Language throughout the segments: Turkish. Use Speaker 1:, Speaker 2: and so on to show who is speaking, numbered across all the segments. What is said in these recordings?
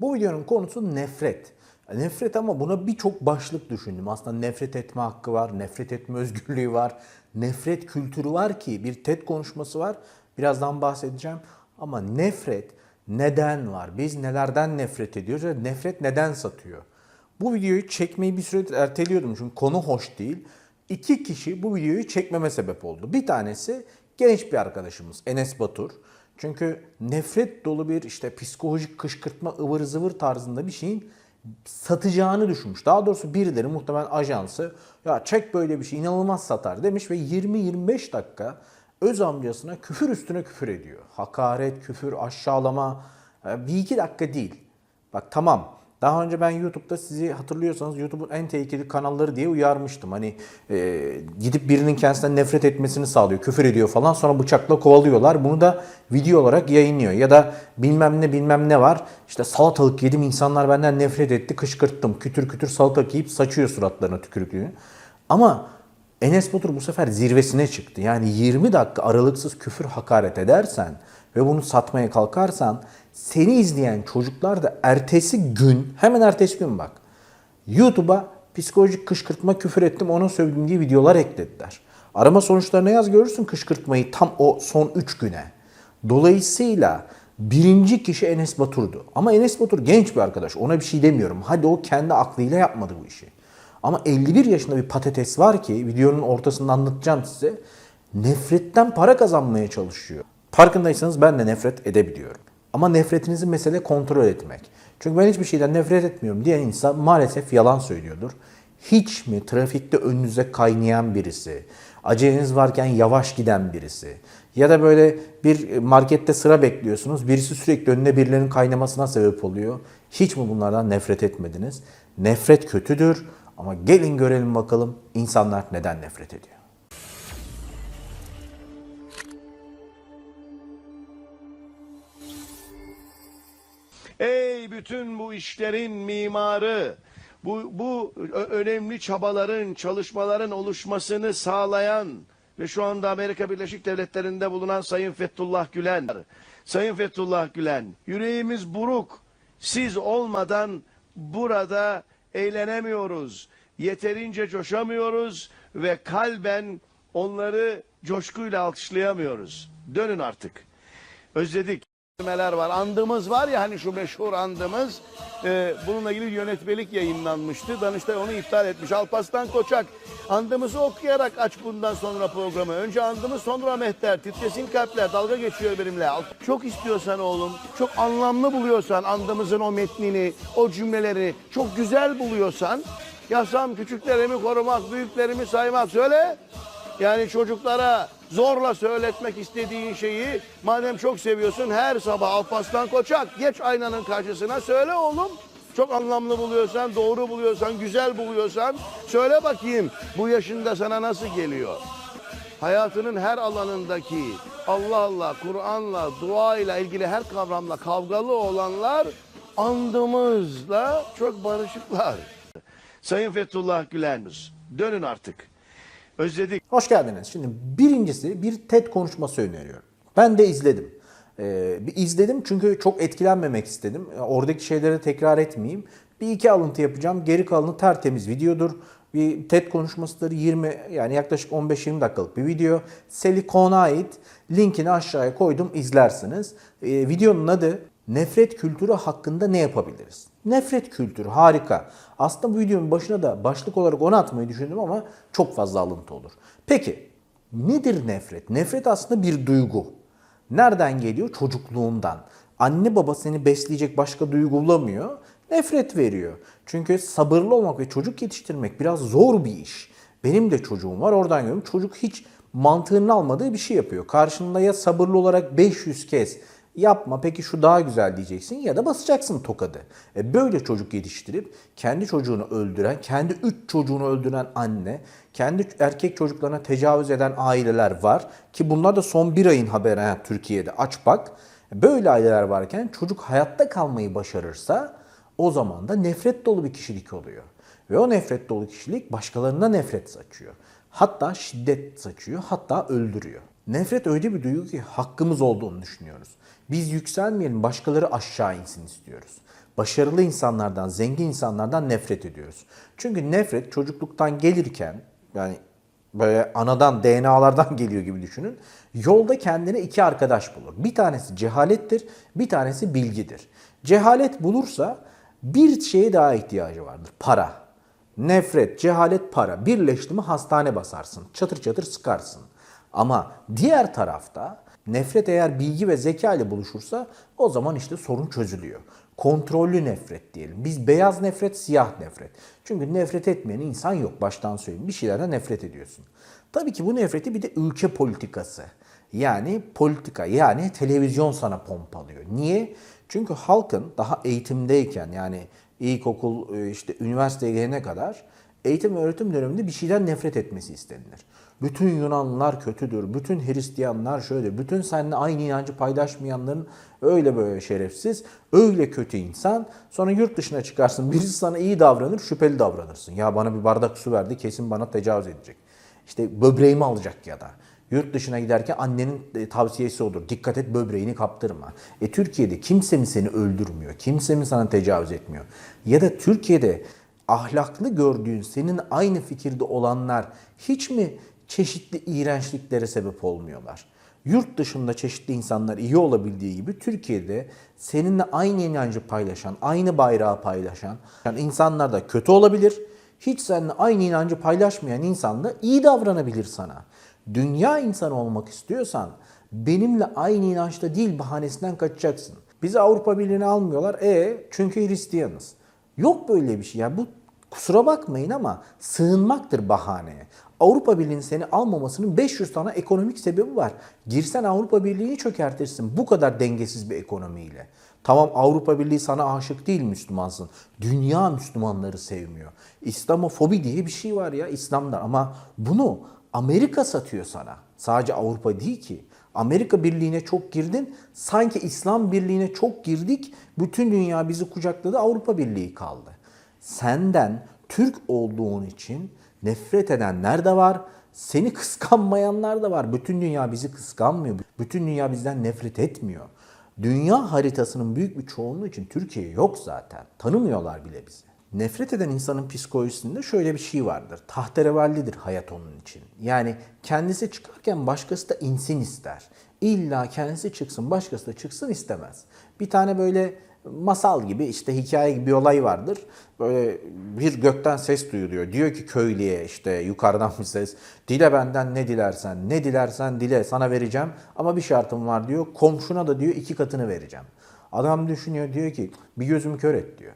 Speaker 1: Bu videonun konusu nefret. Nefret ama buna birçok başlık düşündüm. Aslında nefret etme hakkı var, nefret etme özgürlüğü var, nefret kültürü var ki bir TED konuşması var. Birazdan bahsedeceğim. Ama nefret neden var? Biz nelerden nefret ediyoruz ve nefret neden satıyor? Bu videoyu çekmeyi bir süre erteliyordum çünkü konu hoş değil. İki kişi bu videoyu çekmeme sebep oldu. Bir tanesi genç bir arkadaşımız Enes Batur. Çünkü nefret dolu bir işte psikolojik kışkırtma ıvır zıvır tarzında bir şeyin satacağını düşünmüş. Daha doğrusu birileri muhtemelen ajansı ya çek böyle bir şey inanılmaz satar demiş ve 20-25 dakika öz amcasına küfür üstüne küfür ediyor. Hakaret, küfür, aşağılama e, bir iki dakika değil. Bak tamam daha önce ben YouTube'da sizi hatırlıyorsanız YouTube'un en tehlikeli kanalları diye uyarmıştım. Hani e, gidip birinin kendisinden nefret etmesini sağlıyor, küfür ediyor falan sonra bıçakla kovalıyorlar. Bunu da video olarak yayınlıyor. Ya da bilmem ne bilmem ne var. İşte salatalık yedim insanlar benden nefret etti kışkırttım. Kütür kütür salatalık yiyip saçıyor suratlarına tükürüklüğünü. Ama Enes Batur bu sefer zirvesine çıktı. Yani 20 dakika aralıksız küfür hakaret edersen ve bunu satmaya kalkarsan seni izleyen çocuklar da ertesi gün, hemen ertesi gün bak. YouTube'a psikolojik kışkırtma küfür ettim ona sövdüm diye videolar eklediler. Arama sonuçlarına yaz görürsün kışkırtmayı tam o son 3 güne. Dolayısıyla birinci kişi Enes Batur'du. Ama Enes Batur genç bir arkadaş ona bir şey demiyorum. Hadi o kendi aklıyla yapmadı bu işi. Ama 51 yaşında bir patates var ki videonun ortasında anlatacağım size. Nefretten para kazanmaya çalışıyor. Farkındaysanız ben de nefret edebiliyorum. Ama nefretinizi mesele kontrol etmek. Çünkü ben hiçbir şeyden nefret etmiyorum diyen insan maalesef yalan söylüyordur. Hiç mi trafikte önünüze kaynayan birisi, aceleniz varken yavaş giden birisi ya da böyle bir markette sıra bekliyorsunuz, birisi sürekli önüne birilerinin kaynamasına sebep oluyor. Hiç mi bunlardan nefret etmediniz? Nefret kötüdür ama gelin görelim bakalım insanlar neden nefret ediyor.
Speaker 2: Ey bütün bu işlerin mimarı, bu, bu önemli çabaların, çalışmaların oluşmasını sağlayan ve şu anda Amerika Birleşik Devletleri'nde bulunan Sayın Fethullah Gülen. Sayın Fethullah Gülen, yüreğimiz buruk. Siz olmadan burada eğlenemiyoruz. Yeterince coşamıyoruz ve kalben onları coşkuyla alkışlayamıyoruz. Dönün artık. Özledik Neler var. Andımız var ya hani şu meşhur andımız. e, bununla ilgili yönetmelik yayınlanmıştı. Danıştay onu iptal etmiş. Alpaslan Koçak andımızı okuyarak aç bundan sonra programı. Önce andımız sonra mehter. Titresin kalpler dalga geçiyor benimle. Çok istiyorsan oğlum, çok anlamlı buluyorsan andımızın o metnini, o cümleleri çok güzel buluyorsan yasam küçüklerimi korumak, büyüklerimi saymak. Söyle. Yani çocuklara zorla söyletmek istediğin şeyi madem çok seviyorsun her sabah Alparslan Koçak geç aynanın karşısına söyle oğlum. Çok anlamlı buluyorsan, doğru buluyorsan, güzel buluyorsan söyle bakayım bu yaşında sana nasıl geliyor? Hayatının her alanındaki Allah Allah, Kur'an'la, duayla ilgili her kavramla kavgalı olanlar andımızla çok barışıklar. Sayın Fethullah Gülen, dönün artık. Özledik.
Speaker 1: Hoş geldiniz. Şimdi birincisi bir TED konuşması öneriyorum. Ben de izledim. Ee, bir izledim çünkü çok etkilenmemek istedim. Oradaki şeyleri tekrar etmeyeyim. Bir iki alıntı yapacağım. Geri kalanı tertemiz videodur. Bir TED konuşmasıdır 20 yani yaklaşık 15-20 dakikalık bir video. Silikon'a ait linkini aşağıya koydum izlersiniz. Ee, videonun adı Nefret kültürü hakkında ne yapabiliriz? Nefret kültürü harika. Aslında bu videonun başına da başlık olarak onu atmayı düşündüm ama çok fazla alıntı olur. Peki nedir nefret? Nefret aslında bir duygu. Nereden geliyor? Çocukluğundan. Anne baba seni besleyecek başka duygu bulamıyor. Nefret veriyor. Çünkü sabırlı olmak ve çocuk yetiştirmek biraz zor bir iş. Benim de çocuğum var oradan görüyorum. Çocuk hiç mantığını almadığı bir şey yapıyor. Karşında ya sabırlı olarak 500 kez yapma peki şu daha güzel diyeceksin ya da basacaksın tokadı. E böyle çocuk yetiştirip kendi çocuğunu öldüren, kendi üç çocuğunu öldüren anne, kendi erkek çocuklarına tecavüz eden aileler var. Ki bunlar da son bir ayın haberi ha, Türkiye'de aç bak. Böyle aileler varken çocuk hayatta kalmayı başarırsa o zaman da nefret dolu bir kişilik oluyor. Ve o nefret dolu kişilik başkalarına nefret saçıyor. Hatta şiddet saçıyor, hatta öldürüyor. Nefret öyle bir duygu ki hakkımız olduğunu düşünüyoruz. Biz yükselmeyelim, başkaları aşağı insin istiyoruz. Başarılı insanlardan, zengin insanlardan nefret ediyoruz. Çünkü nefret çocukluktan gelirken yani böyle anadan DNA'lardan geliyor gibi düşünün. Yolda kendine iki arkadaş bulur. Bir tanesi cehalettir, bir tanesi bilgidir. Cehalet bulursa bir şeye daha ihtiyacı vardır. Para. Nefret, cehalet, para. Birleşti mi hastane basarsın. Çatır çatır sıkarsın. Ama diğer tarafta nefret eğer bilgi ve zeka ile buluşursa o zaman işte sorun çözülüyor. Kontrollü nefret diyelim. Biz beyaz nefret, siyah nefret. Çünkü nefret etmeyen insan yok baştan söyleyeyim. Bir şeylerden nefret ediyorsun. Tabii ki bu nefreti bir de ülke politikası. Yani politika yani televizyon sana pompalıyor. Niye? Çünkü halkın daha eğitimdeyken yani ilkokul e, işte üniversiteye gelene kadar eğitim ve öğretim döneminde bir şeyden nefret etmesi istenilir. Bütün Yunanlılar kötüdür, bütün Hristiyanlar şöyle, bütün seninle aynı inancı paylaşmayanların öyle böyle şerefsiz, öyle kötü insan. Sonra yurt dışına çıkarsın, birisi sana iyi davranır, şüpheli davranırsın. Ya bana bir bardak su verdi, kesin bana tecavüz edecek. İşte böbreğimi alacak ya da. Yurt dışına giderken annenin e, tavsiyesi odur. Dikkat et böbreğini kaptırma. E Türkiye'de kimse mi seni öldürmüyor? Kimse mi sana tecavüz etmiyor? Ya da Türkiye'de ahlaklı gördüğün senin aynı fikirde olanlar hiç mi çeşitli iğrençliklere sebep olmuyorlar? Yurt dışında çeşitli insanlar iyi olabildiği gibi Türkiye'de seninle aynı inancı paylaşan, aynı bayrağı paylaşan yani insanlar da kötü olabilir. Hiç seninle aynı inancı paylaşmayan insan da iyi davranabilir sana. Dünya insanı olmak istiyorsan benimle aynı inançta değil bahanesinden kaçacaksın. Bizi Avrupa Birliği'ne almıyorlar. E çünkü Hristiyanız. Yok böyle bir şey. Ya bu kusura bakmayın ama sığınmaktır bahaneye. Avrupa Birliği'nin seni almamasının 500 tane ekonomik sebebi var. Girsen Avrupa Birliği'ni çökertirsin bu kadar dengesiz bir ekonomiyle. Tamam Avrupa Birliği sana aşık değil Müslümansın. Dünya Müslümanları sevmiyor. İslamofobi diye bir şey var ya İslam'da ama bunu Amerika satıyor sana. Sadece Avrupa değil ki. Amerika Birliği'ne çok girdin. Sanki İslam Birliği'ne çok girdik. Bütün dünya bizi kucakladı. Avrupa Birliği kaldı. Senden Türk olduğun için nefret edenler de var. Seni kıskanmayanlar da var. Bütün dünya bizi kıskanmıyor. Bütün dünya bizden nefret etmiyor. Dünya haritasının büyük bir çoğunluğu için Türkiye yok zaten. Tanımıyorlar bile bizi. Nefret eden insanın psikolojisinde şöyle bir şey vardır. Tahterevallidir hayat onun için. Yani kendisi çıkarken başkası da insin ister. İlla kendisi çıksın başkası da çıksın istemez. Bir tane böyle masal gibi işte hikaye gibi bir olay vardır. Böyle bir gökten ses duyuluyor. Diyor ki köylüye işte yukarıdan bir ses. Dile benden ne dilersen, ne dilersen dile sana vereceğim. Ama bir şartım var diyor. Komşuna da diyor iki katını vereceğim. Adam düşünüyor diyor ki bir gözümü kör et diyor.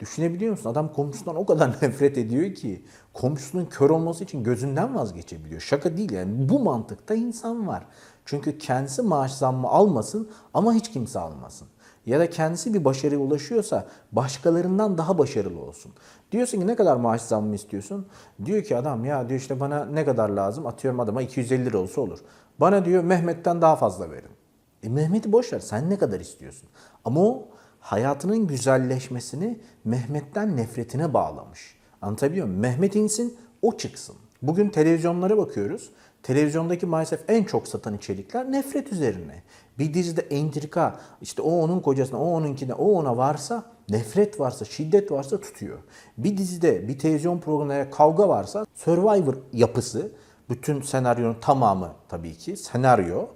Speaker 1: Düşünebiliyor musun? Adam komşusundan o kadar nefret ediyor ki komşusunun kör olması için gözünden vazgeçebiliyor. Şaka değil yani bu mantıkta insan var. Çünkü kendisi maaş zammı almasın ama hiç kimse almasın. Ya da kendisi bir başarıya ulaşıyorsa başkalarından daha başarılı olsun. Diyorsun ki ne kadar maaş zammı istiyorsun? Diyor ki adam ya diyor işte bana ne kadar lazım? Atıyorum adama 250 lira olsa olur. Bana diyor Mehmet'ten daha fazla verin. E Mehmet'i boş ver sen ne kadar istiyorsun? Ama o hayatının güzelleşmesini Mehmet'ten nefretine bağlamış. Anlatabiliyor muyum? Mehmet insin, o çıksın. Bugün televizyonlara bakıyoruz. Televizyondaki maalesef en çok satan içerikler nefret üzerine. Bir dizide entrika, işte o onun kocasına, o onunkine, o ona varsa, nefret varsa, şiddet varsa tutuyor. Bir dizide, bir televizyon programında kavga varsa, Survivor yapısı, bütün senaryonun tamamı tabii ki senaryo,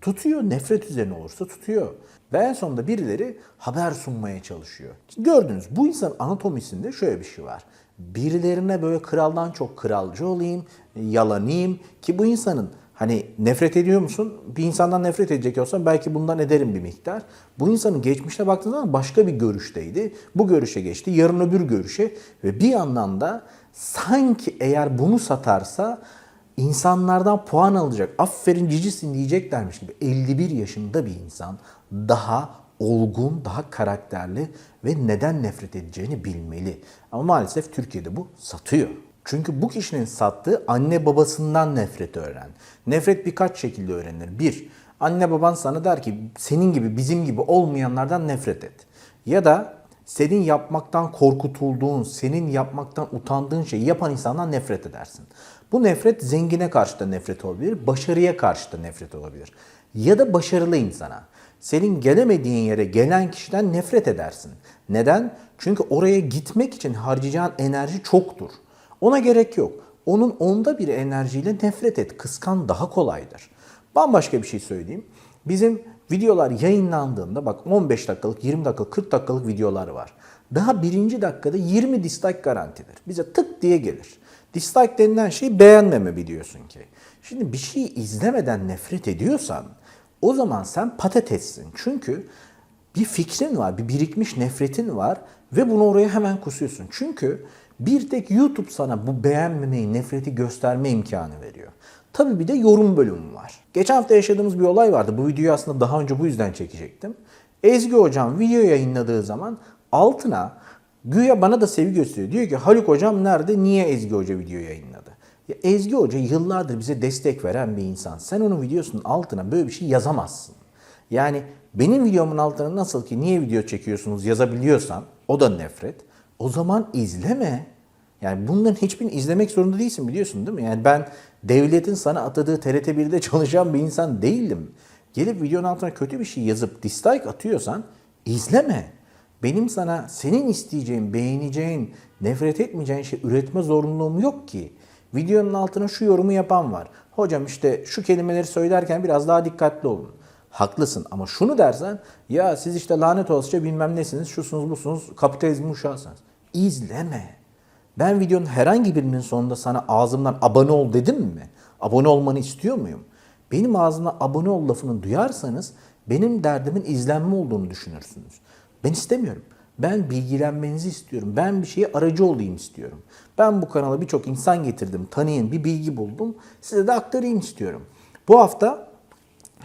Speaker 1: tutuyor. Nefret üzerine olursa tutuyor. Ve en sonunda birileri haber sunmaya çalışıyor. Gördünüz bu insan anatomisinde şöyle bir şey var. Birilerine böyle kraldan çok kralcı olayım, yalanayım ki bu insanın hani nefret ediyor musun? Bir insandan nefret edecek olsam belki bundan ederim bir miktar. Bu insanın geçmişine baktığınız zaman başka bir görüşteydi. Bu görüşe geçti. Yarın öbür görüşe ve bir yandan da sanki eğer bunu satarsa insanlardan puan alacak. Aferin cicisin diyeceklermiş gibi 51 yaşında bir insan daha olgun, daha karakterli ve neden nefret edeceğini bilmeli. Ama maalesef Türkiye'de bu satıyor. Çünkü bu kişinin sattığı anne babasından nefret öğren. Nefret birkaç şekilde öğrenilir. Bir, anne baban sana der ki senin gibi bizim gibi olmayanlardan nefret et. Ya da senin yapmaktan korkutulduğun, senin yapmaktan utandığın şeyi yapan insandan nefret edersin. Bu nefret zengine karşı da nefret olabilir, başarıya karşı da nefret olabilir. Ya da başarılı insana. Senin gelemediğin yere gelen kişiden nefret edersin. Neden? Çünkü oraya gitmek için harcayacağın enerji çoktur. Ona gerek yok. Onun onda bir enerjiyle nefret et. Kıskan daha kolaydır. Bambaşka bir şey söyleyeyim. Bizim videolar yayınlandığında bak 15 dakikalık, 20 dakikalık, 40 dakikalık videolar var. Daha birinci dakikada 20 dislike garantidir. Bize tık diye gelir. Dislike denilen şey beğenmeme biliyorsun ki. Şimdi bir şeyi izlemeden nefret ediyorsan o zaman sen patatessin. Çünkü bir fikrin var, bir birikmiş nefretin var ve bunu oraya hemen kusuyorsun. Çünkü bir tek YouTube sana bu beğenmemeyi, nefreti gösterme imkanı veriyor. Tabii bir de yorum bölümü var. Geçen hafta yaşadığımız bir olay vardı. Bu videoyu aslında daha önce bu yüzden çekecektim. Ezgi hocam video yayınladığı zaman altına güya bana da sevgi gösteriyor. Diyor ki Haluk hocam nerede? Niye Ezgi hoca video yayınladı? Ya Ezgi hoca yıllardır bize destek veren bir insan. Sen onun videosunun altına böyle bir şey yazamazsın. Yani benim videomun altına nasıl ki niye video çekiyorsunuz yazabiliyorsan o da nefret. O zaman izleme. Yani bunların hiçbirini izlemek zorunda değilsin biliyorsun değil mi? Yani ben devletin sana atadığı TRT 1'de çalışan bir insan değildim. Gelip videonun altına kötü bir şey yazıp dislike atıyorsan izleme. Benim sana senin isteyeceğin, beğeneceğin, nefret etmeyeceğin şey üretme zorunluluğum yok ki. Videonun altına şu yorumu yapan var. Hocam işte şu kelimeleri söylerken biraz daha dikkatli olun. Haklısın ama şunu dersen ya siz işte lanet olsunca bilmem nesiniz, şusunuz busunuz, kapitalizmin uşağısınız. İzleme. Ben videonun herhangi birinin sonunda sana ağzımdan abone ol dedim mi? Abone olmanı istiyor muyum? Benim ağzımdan abone ol lafını duyarsanız benim derdimin izlenme olduğunu düşünürsünüz. Ben istemiyorum. Ben bilgilenmenizi istiyorum. Ben bir şeye aracı olayım istiyorum. Ben bu kanala birçok insan getirdim, tanıyın, bir bilgi buldum. Size de aktarayım istiyorum. Bu hafta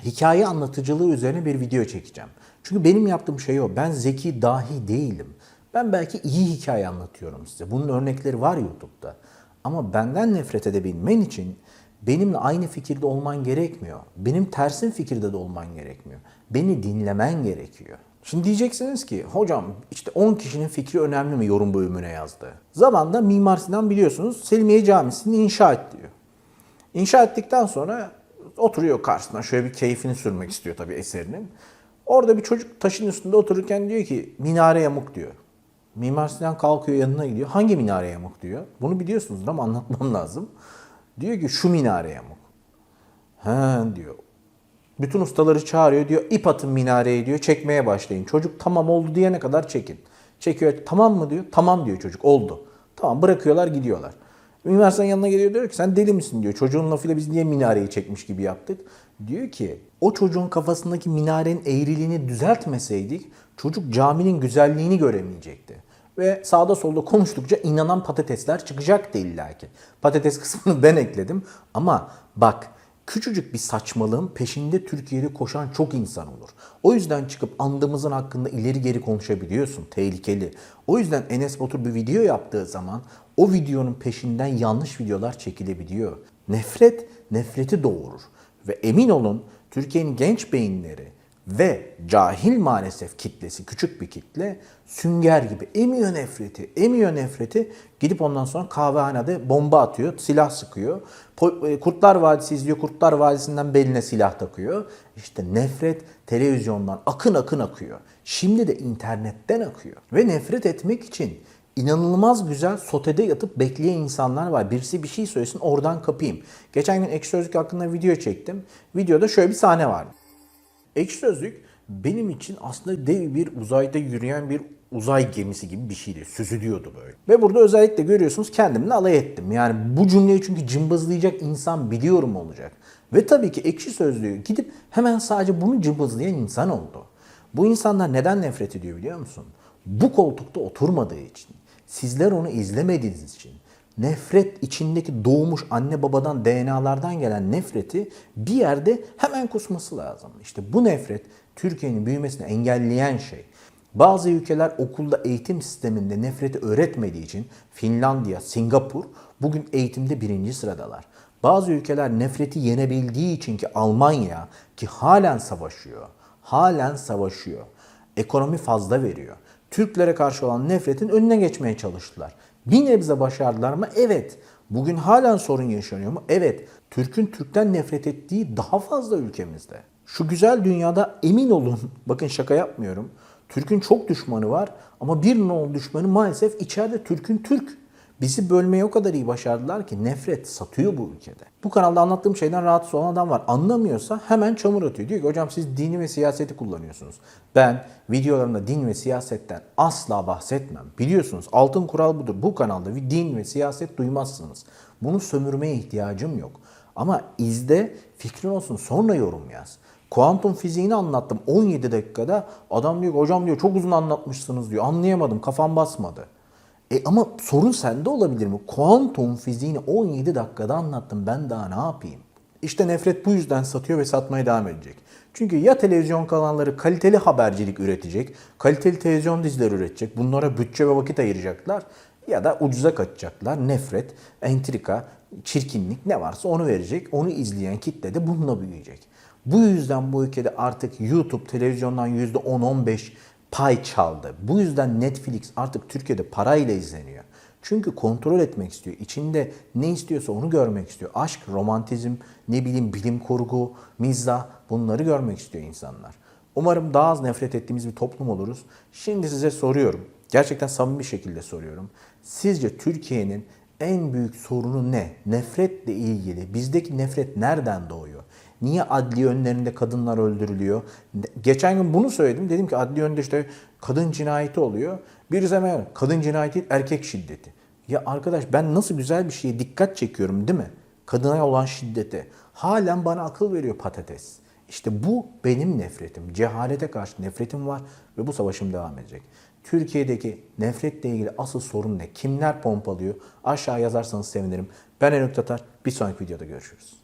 Speaker 1: hikaye anlatıcılığı üzerine bir video çekeceğim. Çünkü benim yaptığım şey o. Ben zeki dahi değilim. Ben belki iyi hikaye anlatıyorum size. Bunun örnekleri var YouTube'da. Ama benden nefret edebilmen için benimle aynı fikirde olman gerekmiyor. Benim tersin fikirde de olman gerekmiyor. Beni dinlemen gerekiyor. Şimdi diyeceksiniz ki hocam işte 10 kişinin fikri önemli mi yorum bölümüne yazdı. Zamanda Mimar Sinan biliyorsunuz Selimiye Camisi'ni inşa et diyor. İnşa ettikten sonra oturuyor karşısına şöyle bir keyfini sürmek istiyor tabii eserinin. Orada bir çocuk taşın üstünde otururken diyor ki minare yamuk diyor. Mimar Sinan kalkıyor yanına gidiyor. Hangi minare yamuk diyor. Bunu biliyorsunuz ama anlatmam lazım. Diyor ki şu minare yamuk. He diyor. Bütün ustaları çağırıyor diyor ip atın minareye diyor çekmeye başlayın. Çocuk tamam oldu diyene kadar çekin. Çekiyor tamam mı diyor. Tamam diyor çocuk oldu. Tamam bırakıyorlar gidiyorlar. Sinan yanına geliyor diyor ki sen deli misin diyor. Çocuğun lafıyla biz niye minareyi çekmiş gibi yaptık. Diyor ki o çocuğun kafasındaki minarenin eğriliğini düzeltmeseydik çocuk caminin güzelliğini göremeyecekti. Ve sağda solda konuştukça inanan patatesler çıkacaktı illaki. Patates kısmını ben ekledim ama bak küçücük bir saçmalığın peşinde Türkiye'de koşan çok insan olur. O yüzden çıkıp andımızın hakkında ileri geri konuşabiliyorsun. Tehlikeli. O yüzden Enes Batur bir video yaptığı zaman o videonun peşinden yanlış videolar çekilebiliyor. Nefret, nefreti doğurur. Ve emin olun Türkiye'nin genç beyinleri ve cahil maalesef kitlesi, küçük bir kitle sünger gibi emiyor nefreti, emiyor nefreti gidip ondan sonra kahvehanede bomba atıyor, silah sıkıyor. E, Kurtlar Vadisi izliyor, Kurtlar Vadisi'nden beline silah takıyor. İşte nefret televizyondan akın akın akıyor. Şimdi de internetten akıyor. Ve nefret etmek için inanılmaz güzel sotede yatıp bekleyen insanlar var. Birisi bir şey söylesin oradan kapayım. Geçen gün Ekşi Sözlük hakkında video çektim. Videoda şöyle bir sahne vardı. Ekşi Sözlük benim için aslında dev bir uzayda yürüyen bir uzay gemisi gibi bir şeydi. Süzülüyordu böyle. Ve burada özellikle görüyorsunuz kendimle alay ettim. Yani bu cümleyi çünkü cımbızlayacak insan biliyorum olacak. Ve tabii ki Ekşi Sözlüğü gidip hemen sadece bunu cımbızlayan insan oldu. Bu insanlar neden nefret ediyor biliyor musun? Bu koltukta oturmadığı için. Sizler onu izlemediğiniz için nefret içindeki doğmuş anne babadan DNA'lardan gelen nefreti bir yerde hemen kusması lazım. İşte bu nefret Türkiye'nin büyümesini engelleyen şey. Bazı ülkeler okulda eğitim sisteminde nefreti öğretmediği için Finlandiya, Singapur bugün eğitimde birinci sıradalar. Bazı ülkeler nefreti yenebildiği için ki Almanya ki halen savaşıyor, halen savaşıyor. Ekonomi fazla veriyor. Türklere karşı olan nefretin önüne geçmeye çalıştılar. Bir nebze başardılar mı? Evet. Bugün halen sorun yaşanıyor mu? Evet. Türk'ün Türk'ten nefret ettiği daha fazla ülkemizde. Şu güzel dünyada emin olun, bakın şaka yapmıyorum. Türk'ün çok düşmanı var ama bir nol düşmanı maalesef içeride Türk'ün Türk. Bizi bölmeyi o kadar iyi başardılar ki nefret satıyor bu ülkede. Bu kanalda anlattığım şeyden rahatsız olan adam var. Anlamıyorsa hemen çamur atıyor. Diyor ki hocam siz dini ve siyaseti kullanıyorsunuz. Ben videolarımda din ve siyasetten asla bahsetmem. Biliyorsunuz altın kural budur. Bu kanalda bir din ve siyaset duymazsınız. Bunu sömürmeye ihtiyacım yok. Ama izle fikrin olsun sonra yorum yaz. Kuantum fiziğini anlattım 17 dakikada. Adam diyor hocam diyor çok uzun anlatmışsınız diyor. Anlayamadım kafam basmadı. E ama sorun sende olabilir mi? Kuantum fiziğini 17 dakikada anlattım. Ben daha ne yapayım? İşte nefret bu yüzden satıyor ve satmaya devam edecek. Çünkü ya televizyon kanalları kaliteli habercilik üretecek, kaliteli televizyon dizileri üretecek, bunlara bütçe ve vakit ayıracaklar ya da ucuza kaçacaklar. Nefret, entrika, çirkinlik ne varsa onu verecek. Onu izleyen kitle de bununla büyüyecek. Bu yüzden bu ülkede artık YouTube televizyondan %10-15 pay çaldı. Bu yüzden Netflix artık Türkiye'de parayla izleniyor. Çünkü kontrol etmek istiyor. İçinde ne istiyorsa onu görmek istiyor. Aşk, romantizm, ne bileyim bilim kurgu, mizah bunları görmek istiyor insanlar. Umarım daha az nefret ettiğimiz bir toplum oluruz. Şimdi size soruyorum. Gerçekten samimi bir şekilde soruyorum. Sizce Türkiye'nin en büyük sorunu ne? Nefretle ilgili. Bizdeki nefret nereden doğuyor? Niye adli önlerinde kadınlar öldürülüyor? Geçen gün bunu söyledim. Dedim ki adli önde işte kadın cinayeti oluyor. Bir zaman kadın cinayeti değil, erkek şiddeti. Ya arkadaş ben nasıl güzel bir şeye dikkat çekiyorum değil mi? Kadına olan şiddete. Halen bana akıl veriyor patates. İşte bu benim nefretim. Cehalete karşı nefretim var ve bu savaşım devam edecek. Türkiye'deki nefretle ilgili asıl sorun ne? Kimler pompalıyor? Aşağı yazarsanız sevinirim. Ben Enok Tatar. Bir sonraki videoda görüşürüz.